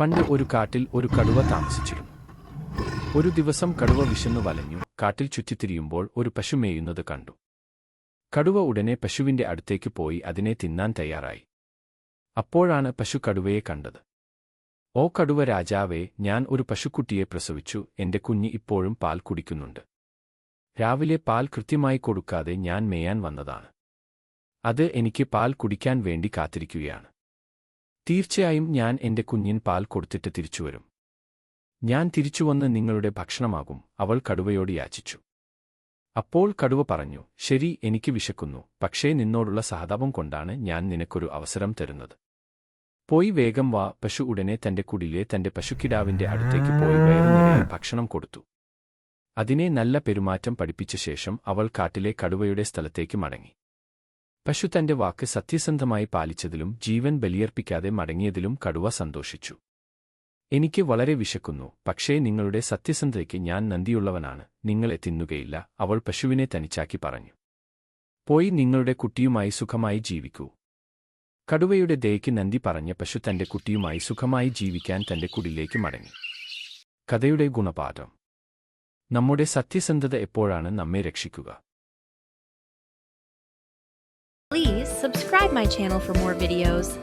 പണ്ട് ഒരു കാട്ടിൽ ഒരു കടുവ താമസിച്ചിരുന്നു. ഒരു ദിവസം കടുവ വിശന്നു വലഞ്ഞു. കാട്ടിൽ ചുറ്റിത്തിരിയുമ്പോൾ ഒരു പശു മേയുന്നത് കണ്ടു. കടുവ ഉടനെ പശുവിന്റെ അടുത്തേക്ക് പോയി അതിനെ തിന്നാൻ തയ്യാറായി. അപ്പോഴാണ് പശു കടുവയെ കണ്ടത്. ഓ കടുവ രാജാവേ ഞാൻ ഒരു പശുക്കുട്ടിയെ പ്രസവിച്ചു. എന്റെ കുഞ്ഞ് ഇപ്പോഴും പാൽ കുടിക്കുന്നുണ്ട്. രാവിലെ പാൽ കൃത്യമായി കൊടുക്കാതെ ഞാൻ മേയാൻ വന്നതാണ്. അത് എനിക്ക് പാൽ കുടിക്കാൻ വേണ്ടി കാത്തിരിക്കുകയാണ്. തീർച്ചയായും ഞാൻ എന്റെ കുഞ്ഞിന് പാൽ കൊടുത്തിട്ട് തിരിച്ചുവരും ഞാൻ തിരിച്ചുവന്ന് നിങ്ങളുടെ ഭക്ഷണമാകും അവൾ കടുവയോട് യാചിച്ചു. അപ്പോൾ കടുവ പറഞ്ഞു ശരി എനിക്ക് വിശക്കുന്നു പക്ഷേ നിന്നോടുള്ള സഹതാപം കൊണ്ടാണ് ഞാൻ നിനക്കൊരു അവസരം തരുന്നത്. പോയി വേഗം വാ പശു ഉടനെ തന്റെ കുടിലെ തന്റെ പശുക്കിടാവിന്റെ അടുത്തേക്ക് പോയി ഭക്ഷണം കൊടുത്തു. അതിനെ നല്ല പെരുമാറ്റം പഠിപ്പിച്ച ശേഷം അവൾ കാട്ടിലെ കടുവയുടെ സ്ഥലത്തേക്ക് മടങ്ങി. പശു തന്റെ വാക്ക് സത്യസന്ധമായി പാലിച്ചതിലും ജീവൻ ബലിയർപ്പിക്കാതെ മടങ്ങിയതിലും കടുവ സന്തോഷിച്ചു. എനിക്ക് വളരെ വിശക്കുന്നു പക്ഷേ നിങ്ങളുടെ സത്യസന്ധതയ്ക്ക് ഞാൻ നന്ദിയുള്ളവനാണ് നിങ്ങളെ തിന്നുകയില്ല അവൾ പശുവിനെ തനിച്ചാക്കി പറഞ്ഞു. പോയി നിങ്ങളുടെ കുട്ടിയുമായി സുഖമായി ജീവിക്കൂ. കടുവയുടെ ദയയ്ക്ക് നന്ദി പറഞ്ഞ പശു തന്റെ കുട്ടിയുമായി സുഖമായി ജീവിക്കാൻ തന്റെ കുടിലേക്ക് മടങ്ങി. കഥയുടെ ഗുണപാഠം. നമ്മുടെ സത്യസന്ധത എപ്പോഴാണ് നമ്മെ രക്ഷിക്കുക? Subscribe my channel for more videos.